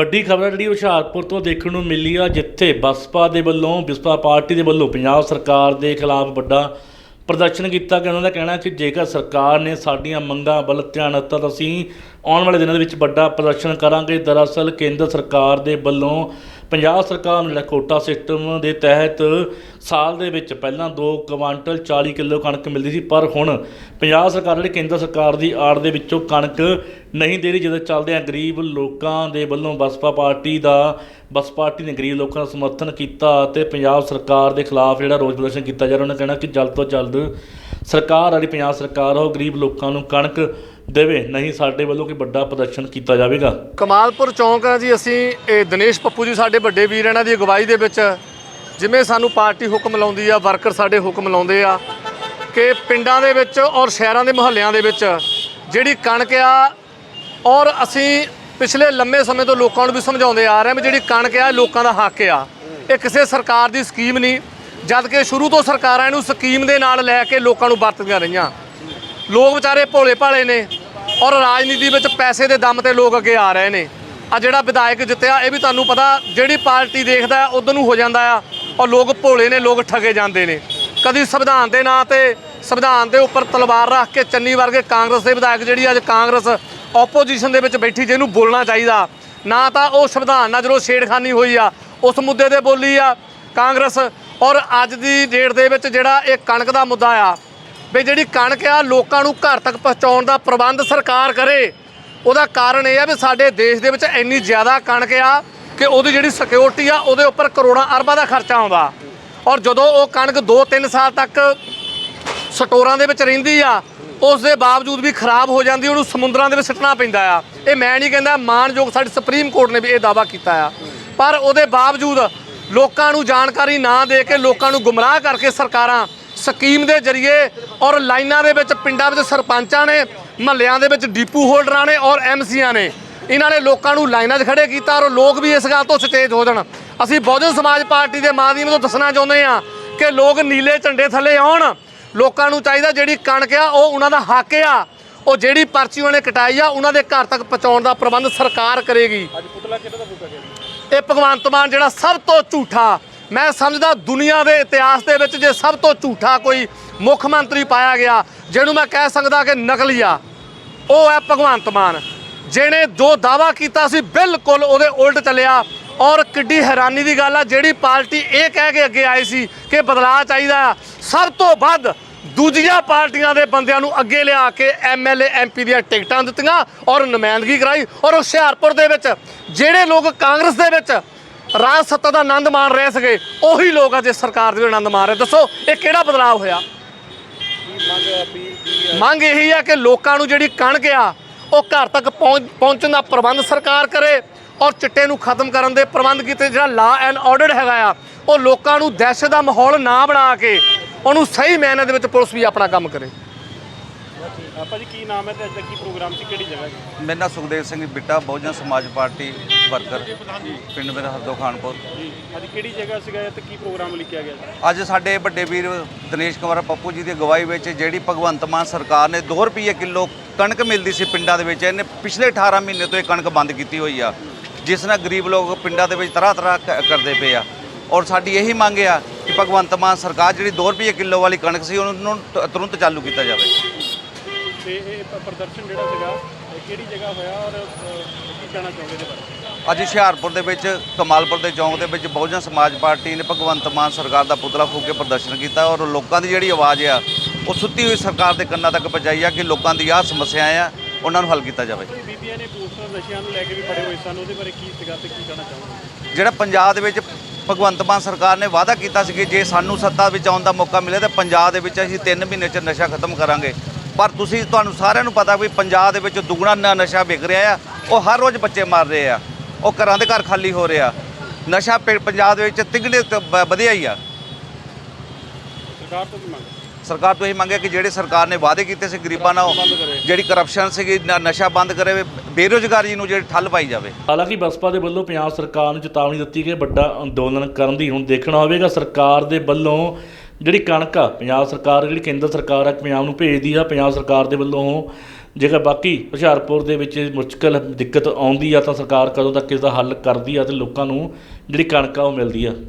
ਵੱਡੀ ਖਬਰ ਜਿਹੜੀ ਹੁਸ਼ਿਆਰਪੁਰ ਤੋਂ ਦੇਖਣ ਨੂੰ ਮਿਲੀ ਆ, ਜਿੱਥੇ ਬਸਪਾ ਦੇ ਵੱਲੋਂ, ਬਸਪਾ ਪਾਰਟੀ ਦੇ ਵੱਲੋਂ ਪੰਜਾਬ ਸਰਕਾਰ ਦੇ ਖਿਲਾਫ ਵੱਡਾ ਪ੍ਰਦਰਸ਼ਨ ਕੀਤਾ ਗਿਆ। ਉਹਨਾਂ ਦਾ ਕਹਿਣਾ ਕਿ ਜੇਕਰ ਸਰਕਾਰ ਨੇ ਸਾਡੀਆਂ ਮੰਗਾਂ ਵੱਲ ਧਿਆਨ ਦਿੱਤਾ, ਤਾਂ ਅਸੀਂ ਆਉਣ ਵਾਲੇ ਦਿਨਾਂ ਦੇ ਵਿੱਚ ਵੱਡਾ ਪ੍ਰਦਰਸ਼ਨ ਕਰਾਂਗੇ। ਦਰਅਸਲ ਕੇਂਦਰ ਸਰਕਾਰ ਦੇ ਵੱਲੋਂ ਪੰਜਾਬ ਸਰਕਾਰ ਨੂੰ ਜਿਹੜਾ ਕੋਟਾ ਸਿਸਟਮ ਦੇ ਤਹਿਤ ਸਾਲ ਦੇ ਵਿੱਚ ਪਹਿਲਾਂ 2 ਕੁਆਂਟਲ 40 ਕਿਲੋ ਕਣਕ ਮਿਲਦੀ ਸੀ, ਪਰ ਹੁਣ ਪੰਜਾਬ ਸਰਕਾਰ ਜਿਹੜੀ ਕੇਂਦਰ ਸਰਕਾਰ ਦੀ ਆੜ ਦੇ ਵਿੱਚੋਂ ਕਣਕ ਨਹੀਂ ਦੇ ਰਹੀ ਜਿਹਦੇ ਚੱਲਦੇ ਆ ਗਰੀਬ ਲੋਕਾਂ ਦੇ ਵੱਲੋਂ ਬਸਪਾ ਪਾਰਟੀ ਦਾ ਬਸ ਪਾਰਟੀ ਨੇ ਗਰੀਬ ਲੋਕਾਂ ਦਾ ਸਮਰਥਨ ਕੀਤਾ ਤੇ ਪੰਜਾਬ ਸਰਕਾਰ ਦੇ ਖਿਲਾਫ ਜਿਹੜਾ ਰੋਸ ਪ੍ਰਦਰਸ਼ਨ ਕੀਤਾ ਜਾ ਰਿਹਾ, ਉਹਨਾਂ ਕਹਿਣਾ ਕਿ ਜਲਦ ਤੋਂ ਜਲਦ ਸਰਕਾਰ ਵਾਲੀ ਪੰਜਾਬ ਸਰਕਾਰ ਉਹ ਗਰੀਬ ਲੋਕਾਂ ਨੂੰ ਕਣਕ ਦੇਵੇ, ਨਹੀਂ ਸਾਡੇ ਵੱਲੋਂ ਕੋਈ ਵੱਡਾ ਪ੍ਰਦਰਸ਼ਨ ਕੀਤਾ ਜਾਵੇਗਾ। ਕਮਾਲਪੁਰ ਚੌਂਕ ਆ ਜੀ, ਅਸੀਂ ਇਹ ਦਿਨੇਸ਼ ਪੱਪੂ ਜੀ ਸਾਡੇ ਵੱਡੇ ਵੀਰ ਇਹਨਾਂ ਦੀ ਅਗਵਾਈ ਦੇ ਵਿੱਚ, ਜਿਵੇਂ ਸਾਨੂੰ ਪਾਰਟੀ ਹੁਕਮ ਲਾਉਂਦੀ ਆ, ਵਰਕਰ ਸਾਡੇ ਹੁਕਮ ਲਾਉਂਦੇ ਆ, ਕਿ ਪਿੰਡਾਂ ਦੇ ਵਿੱਚ ਔਰ ਸ਼ਹਿਰਾਂ ਦੇ ਮੁਹੱਲਿਆਂ ਦੇ ਵਿੱਚ ਜਿਹੜੀ ਕਣਕ ਆ, ਔਰ ਅਸੀਂ ਪਿਛਲੇ ਲੰਮੇ ਸਮੇਂ ਤੋਂ ਲੋਕਾਂ ਨੂੰ ਵੀ ਸਮਝਾਉਂਦੇ ਆ ਰਹੇ ਹਾਂ ਵੀ ਜਿਹੜੀ ਕਣਕ ਆ, ਇਹ ਲੋਕਾਂ ਦਾ ਹੱਕ ਆ। ਇਹ ਕਿਸੇ ਸਰਕਾਰ ਦੀ ਸਕੀਮ ਨਹੀਂ, ਜਦ ਕਿ ਸ਼ੁਰੂ ਤੋਂ ਸਰਕਾਰਾਂ ਇਹਨੂੰ ਸਕੀਮ ਦੇ ਨਾਲ ਲੈ ਕੇ ਲੋਕਾਂ ਨੂੰ ਵਰਤਦੀਆਂ ਰਹੀਆਂ। ਲੋਕ ਵਿਚਾਰੇ ਭੋਲੇ ਭਾਲੇ ਨੇ ਔਰ ਰਾਜਨੀਤੀ ਵਿੱਚ ਪੈਸੇ ਦੇ ਦਮ ਤੇ ਲੋਕ ਅੱਗੇ ਆ ਰਹੇ ਨੇ। ਆ ਜਿਹੜਾ ਵਿਧਾਇਕ ਜਿੱਤਿਆ, ਇਹ ਵੀ ਤੁਹਾਨੂੰ ਪਤਾ, ਜਿਹੜੀ ਪਾਰਟੀ ਦੇਖਦਾ ਉਧਰ ਨੂੰ ਹੋ ਜਾਂਦਾ ਆ ਔਰ ਲੋਕ ਭੋਲੇ ਨੇ, ਲੋਕ ਠਗੇ ਜਾਂਦੇ ਨੇ। ਕਦੀ ਸੰਵਿਧਾਨ ਦੇ ਨਾਂ ਤੇ, ਸੰਵਿਧਾਨ ਦੇ ਉੱਪਰ ਤਲਵਾਰ ਰੱਖ ਕੇ ਚੰਨੀ ਵਰਗੇ ਕਾਂਗਰਸ ਦੇ ਵਿਧਾਇਕ, ਜਿਹੜੀ ਅੱਜ ਕਾਂਗਰਸ ਆਪੋਜੀਸ਼ਨ ਦੇ ਵਿੱਚ ਬੈਠੀ, ਜਿਹਨੂੰ ਬੋਲਣਾ ਚਾਹੀਦਾ। ਨਾ ਤਾਂ ਉਹ ਸੰਵਿਧਾਨ ਨਾਲ ਜਦੋਂ ਛੇੜਖਾਨੀ ਹੋਈ ਆ, ਉਸ ਮੁੱਦੇ ਤੇ ਬੋਲੀ ਆ ਕਾਂਗਰਸ। ਔਰ ਅੱਜ ਦੀ ਡੇਟ ਦੇ ਵਿੱਚ ਜਿਹੜਾ ਇਹ ਕਣਕ ਦਾ ਮੁੱਦਾ ਆ ਵੀ ਜਿਹੜੀ ਕਣਕ ਆ ਲੋਕਾਂ ਨੂੰ ਘਰ ਤੱਕ ਪਹੁੰਚਾਉਣ ਦਾ ਪ੍ਰਬੰਧ ਸਰਕਾਰ ਕਰੇ, ਉਹਦਾ ਕਾਰਨ ਇਹ ਆ ਵੀ ਸਾਡੇ ਦੇਸ਼ ਦੇ ਵਿੱਚ ਇੰਨੀ ਜ਼ਿਆਦਾ ਕਣਕ ਆ ਕਿ ਉਹਦੀ ਜਿਹੜੀ ਸਿਕਿਉਰਿਟੀ ਆ, ਉਹਦੇ ਉੱਪਰ ਕਰੋੜਾਂ ਅਰਬਾਂ ਦਾ ਖਰਚਾ ਆਉਂਦਾ। ਔਰ ਜਦੋਂ ਉਹ ਕਣਕ 2-3 ਸਾਲ ਤੱਕ ਸਟੋਰਾਂ ਦੇ ਵਿੱਚ ਰਹਿੰਦੀ ਆ ਉਸ ਦੇ ਬਾਵਜੂਦ ਵੀ ਖਰਾਬ ਹੋ ਜਾਂਦੀ, ਉਹਨੂੰ ਸਮੁੰਦਰਾਂ ਦੇ ਵਿੱਚ ਸਿੱਟਣਾ ਪੈਂਦਾ ਆ। ਇਹ ਮੈਂ ਨਹੀਂ ਕਹਿੰਦਾ, ਮਾਨਯੋਗ ਸਾਡੀ ਸੁਪਰੀਮ ਕੋਰਟ ਨੇ ਵੀ ਇਹ ਦਾਵਾ ਕੀਤਾ ਆ। ਪਰ ਉਹਦੇ ਬਾਵਜੂਦ ਲੋਕਾਂ ਨੂੰ ਜਾਣਕਾਰੀ ਨਾ ਦੇ ਕੇ ਲੋਕਾਂ ਨੂੰ ਗੁੰਮਰਾਹ ਕਰਕੇ ਸਰਕਾਰਾਂ ਸਕੀਮ ਦੇ ਜ਼ਰੀਏ ਔਰ ਲਾਈਨਾਂ ਦੇ ਵਿੱਚ ਪਿੰਡਾਂ ਵਿੱਚ ਸਰਪੰਚਾਂ ਨੇ ਮਹੱਲਿਆਂ ਦੇ ਵਿੱਚ ਡੀਪੂ ਹੋਲਡਰਾਂ ਨੇ ਔਰ ਐਮਸੀਆਂ ਨੇ। ਇਹਨਾਂ ਨੇ ਲੋਕਾਂ ਨੂੰ ਲਾਈਨਾਂ 'ਚ ਖੜੇ ਕੀਤਾ ਔਰ ਲੋਕ ਵੀ ਇਸ ਗੱਲ ਤੋਂ ਸੁਚੇਤ ਹੋ ਜਾਣ। ਅਸੀਂ ਬਹੁਜਨ ਸਮਾਜ ਪਾਰਟੀ ਦੇ ਮਾਧਿਅਮ ਤੋਂ ਦੱਸਣਾ ਚਾਹੁੰਦੇ ਆ ਕਿ ਲੋਕ ਨੀਲੇ ਝੰਡੇ ਥੱਲੇ ਆਉਣ। ਲੋਕਾਂ ਨੂੰ ਚਾਹੀਦਾ ਜਿਹੜੀ ਕਣਕ ਆ ਉਹ ਉਹਨਾਂ ਦਾ ਹੱਕ ਆ। ਉਹ ਜਿਹੜੀ ਪਰਚੀ ਉਹਨੇ ਕਟਾਈ ਆ ਉਹਨਾਂ ਦੇ ਘਰ ਤੱਕ ਪਹੁੰਚਾਉਣ ਦਾ ਪ੍ਰਬੰਧ ਸਰਕਾਰ ਕਰੇਗੀ। ਇਹ ਭਗਵੰਤ ਮਾਨ ਜਿਹੜਾ ਸਭ ਤੋਂ ਝੂਠਾ ਮੈਂ ਸਮਝਦਾ ਦੁਨੀਆ ਦੇ ਇਤਿਹਾਸ ਦੇ ਵਿੱਚ ਜੇ ਸਭ ਤੋਂ ਝੂਠਾ ਕੋਈ ਮੁੱਖ ਮੰਤਰੀ ਪਾਇਆ ਗਿਆ, ਜਿਹਨੂੰ ਮੈਂ ਕਹਿ ਸਕਦਾ ਕਿ ਨਕਲੀ ਆ, ਉਹ ਹੈ ਭਗਵੰਤ ਮਾਨ। ਜਿਹਨੇ ਜੋ ਦਾਵਾ ਕੀਤਾ ਸੀ, ਬਿਲਕੁਲ ਉਹਦੇ ਉਲਟ ਚੱਲਿਆ ਔਰ ਕਿੱਡੀ ਹੈਰਾਨੀ ਦੀ ਗੱਲ ਆ, ਜਿਹੜੀ ਪਾਰਟੀ ਇਹ ਕਹਿ ਕੇ ਅੱਗੇ ਆਈ ਸੀ ਕਿ ਬਦਲਾਅ ਚਾਹੀਦਾ ਆ, ਸਭ ਤੋਂ ਵੱਧ ਦੂਜੀਆਂ ਪਾਰਟੀਆਂ ਦੇ ਬੰਦਿਆਂ ਨੂੰ ਅੱਗੇ ਲਿਆ ਕੇ ਐਮਐਲਏ ਐਮਪੀ ਦੀਆਂ ਟਿਕਟਾਂ ਦਿੱਤੀਆਂ ਔਰ ਨੁਮਾਇੰਦਗੀ ਕਰਾਈ ਔਰ ਹੁਸ਼ਿਆਰਪੁਰ ਦੇ ਵਿੱਚ ਜਿਹੜੇ ਲੋਕ ਕਾਂਗਰਸ ਦੇ ਵਿੱਚ ਰਾਜ ਸੱਤਾ ਦਾ ਆਨੰਦ ਮਾਣ ਰਹੇ ਸੀਗੇ ਉਹੀ ਲੋਕ ਅੱਜ ਇਸ ਸਰਕਾਰ ਦੇ ਆਨੰਦ ਮਾਣ ਰਹੇ। ਦੱਸੋ ਇਹ ਕਿਹੜਾ ਬਦਲਾਅ ਹੋਇਆ? ਮੰਗ ਇਹੀ ਆ ਕਿ ਲੋਕਾਂ ਨੂੰ ਜਿਹੜੀ ਕਣਕ ਆ ਉਹ ਘਰ ਤੱਕ ਪਹੁੰਚ- ਪਹੁੰਚਣ ਦਾ ਪ੍ਰਬੰਧ ਸਰਕਾਰ ਕਰੇ ਔਰ ਚਿੱਟੇ ਨੂੰ ਖਤਮ ਕਰਨ ਦੇ ਪ੍ਰਬੰਧ ਕੀਤੇ। ਜਿਹੜਾ ਲਾ ਐਂਡ ਆਰਡਰ ਹੈਗਾ ਆ ਉਹ ਲੋਕਾਂ ਨੂੰ ਦਹਿਸ਼ਤ ਦਾ ਮਾਹੌਲ ਨਾ ਬਣਾ ਕੇ ਉਹਨੂੰ ਸਹੀ ਮੈਨੇ ਦੇ ਵਿੱਚ ਪੁਲਿਸ ਵੀ ਆਪਣਾ ਕੰਮ ਕਰੇ। ਆਪਾਂ ਜੀ ਕੀ ਨਾਮ ਹੈ ਤੇ ਅੱਜ ਦਾ ਕੀ ਪ੍ਰੋਗਰਾਮ ਸੀ? ਕਿਹੜੀ ਜਗ੍ਹਾ ਜੀ? ਮੇਰਾ ਸੁਖਦੇਵ ਸਿੰਘ ਬਿੱਟਾ ਬਹੁਜਨ ਸਮਾਜ ਪਾਰਟੀ। ਵਰਕਰ ਪਿੰਡ ਮੇਰਾ ਹਰਦੋ ਖਾਨਪੁਰ। ਜੀ ਅੱਜ ਕਿਹੜੀ ਜਗ੍ਹਾ ਸੀਗਾ ਤੇ ਕੀ ਪ੍ਰੋਗਰਾਮ ਲਿਖਿਆ ਗਿਆ ਅੱਜ ਸਾਡੇ ਵੱਡੇ ਵੀਰ ਦਿਨੇਸ਼ ਕੁਮਾਰ ਪੱਪੂ ਜੀ ਦੀ ਅਗਵਾਈ ਵਿੱਚ ਜਿਹੜੀ ਭਗਵੰਤ ਮਾਨ ਸਰਕਾਰ ਨੇ 2 ਰੁਪਏ ਕਿਲੋ ਕਣਕ ਮਿਲਦੀ ਸੀ ਪਿੰਡਾਂ ਦੇ ਵਿੱਚ ਇਹਨੇ ਪਿਛਲੇ 18 ਮਹੀਨੇ ਤੋਂ ਇਹ ਕਣਕ ਬੰਦ ਕੀਤੀ ਹੋਈ ਆ। ਜਿਸ ਨਾਲ ਗਰੀਬ ਲੋਕ ਪਿੰਡਾਂ ਦੇ ਵਿੱਚ ਤਰ੍ਹਾਂ ਤਰ੍ਹਾਂ ਕਰਦੇ ਪਏ ਆ। ਔਰ ਸਾਡੀ ਇਹੀ ਮੰਗ ਆ ਕਿ ਭਗਵੰਤ ਮਾਨ ਸਰਕਾਰ ਜਿਹੜੀ 2 ਰੁਪਏ ਕਿਲੋ ਵਾਲੀ ਕਣਕ ਸੀ ਉਹਨੂੰ ਤੁਰੰਤ ਚਾਲੂ ਕੀਤਾ ਜਾਵੇ। ਤੇ ਇਹ ਪ੍ਰਦਰਸ਼ਨ ਜਿਹੜਾ ਸੀਗਾ ਕਿਹੜੀ ਜਗ੍ਹਾ ਹੋਇਆ ਔਰ ਕੀ ਕਹਿਣਾ ਚਾਹੁੰਦੇ ਇਹਦੇ ਬਾਰੇ? ਅੱਜ ਹੁਸ਼ਿਆਰਪੁਰ ਦੇ ਵਿੱਚ ਕਮਾਲਪੁਰ ਦੇ ਚੌਂਕ ਦੇ ਵਿੱਚ ਬਹੁਜਨ ਸਮਾਜ ਪਾਰਟੀ ਨੇ ਭਗਵੰਤ ਮਾਨ ਸਰਕਾਰ ਦਾ ਪੁਤਲਾ ਫੂਕ ਕੇ ਪ੍ਰਦਰਸ਼ਨ ਕੀਤਾ ਔਰ ਲੋਕਾਂ ਦੀ ਜਿਹੜੀ ਆਵਾਜ਼ ਆ ਉਹ ਸੁੱਤੀ ਹੋਈ ਸਰਕਾਰ ਦੇ ਕੰਨਾਂ ਤੱਕ ਪਹੁੰਚਾਈ ਆ ਕਿ ਲੋਕਾਂ ਦੀ ਆਹ ਸਮੱਸਿਆ ਆ ਉਹਨਾਂ ਨੂੰ ਹੱਲ ਕੀਤਾ ਜਾਵੇ। ਬੀਬੀਆਂ ਨੇ ਪੋਸਟਰ ਨਸ਼ਿਆਂ ਨੂੰ ਲੈ ਕੇ ਵੀ ਫੜੇ ਹੋਏ ਸਨ ਉਹਦੇ ਬਾਰੇ ਕੀ ਸੀਗਾ ਤੇ ਕੀ ਕਹਿਣਾ ਚਾਹੁੰਦੇ ਜਿਹੜਾ ਪੰਜਾਬ ਦੇ ਵਿੱਚ ਭਗਵੰਤ ਮਾਨ ਸਰਕਾਰ ਨੇ ਵਾਅਦਾ ਕੀਤਾ ਸੀ ਕਿ ਜੇ ਸਾਨੂੰ ਸੱਤਾ ਵਿੱਚ ਆਉਣ ਦਾ ਮੌਕਾ ਮਿਲੇ ਤਾਂ ਪੰਜਾਬ ਦੇ ਵਿੱਚ ਅਸੀਂ 3 ਮਹੀਨੇ 'ਚ ਨਸ਼ਾ ਖਤਮ ਕਰਾਂਗੇ। ਪਰ ਤੁਸੀਂ ਤੁਹਾਨੂੰ ਸਾਰਿਆਂ ਨੂੰ ਪਤਾ ਵੀ ਪੰਜਾਬ ਦੇ ਵਿੱਚ ਦੁੱਗਣਾ ਨਸ਼ਾ ਵਿਕ ਰਿਹਾ ਆ ਉਹ ਹਰ ਰੋਜ਼ ਬੱਚੇ ਮਰ ਰਹੇ ਆ। ਉਹ ਘਰਾਂ ਦੇ ਘਰ ਖਾਲੀ ਹੋ ਰਹੇ। ਨਸ਼ਾ ਪ- ਪੰਜਾਬ ਦੇ ਵਿੱਚ ਤਿਗੜੇ ਤ- ਵਧਿਆ ਹੀ ਆ। ਸਰਕਾਰ ਤੋਂ ਕੀ ਮੰਗ? ਸਰਕਾਰ ਤੋਂ ਇਹ ਮੰਗਿਆ ਕਿ ਜਿਹੜੇ ਸਰਕਾਰ ਨੇ ਵਾਅਦੇ ਕੀਤੇ ਸੀ ਗਰੀਬਾਂ ਨਾਲ ਜਿਹੜੀ ਕਰਪਸ਼ਨ ਸੀਗੀ ਨ- ਨਸ਼ਾ ਬੰਦ ਕਰੇ ਬੇਰੁਜ਼ਗਾਰੀ ਨੂੰ ਜਿਹੜੀ ਠੱਲ ਪਾਈ ਜਾਵੇ। ਹਾਲਾਂਕਿ ਬਸਪਾ ਦੇ ਵੱਲੋਂ ਪੰਜਾਬ ਸਰਕਾਰ ਨੂੰ ਚੇਤਾਵਨੀ ਦਿੱਤੀ ਕਿ ਵੱਡਾ ਅੰਦੋਲਨ ਕਰਨ ਦੀ ਹੁਣ ਦੇਖਣਾ ਹੋਵੇਗਾ। ਸਰਕਾਰ ਦੇ ਵੱਲੋਂ ਜਿਹੜੀ ਕਣਕ ਆ ਪੰਜਾਬ ਸਰਕਾਰ ਜਿਹੜੀ ਕੇਂਦਰ ਸਰਕਾਰ ਆ ਪੰਜਾਬ ਨੂੰ ਭੇਜਦੀ ਆ ਪੰਜਾਬ ਸਰਕਾਰ ਦੇ ਵੱਲੋਂ ਜੇਕਰ ਬਾਕੀ ਹੁਸ਼ਿਆਰਪੁਰ ਦੇ ਵਿੱਚ ਮੁਸ਼ਕਲ ਦਿੱਕਤ ਆਉਂਦੀ ਆ ਤਾਂ ਸਰਕਾਰ ਕਦੋਂ ਤੱਕ ਇਸ ਦਾ ਹੱਲ ਕਰਦੀ ਆ ਅਤੇ ਲੋਕਾਂ ਨੂੰ ਜਿਹੜੀ ਕਣਕ ਆ ਉਹ ਮਿਲਦੀ ਆ।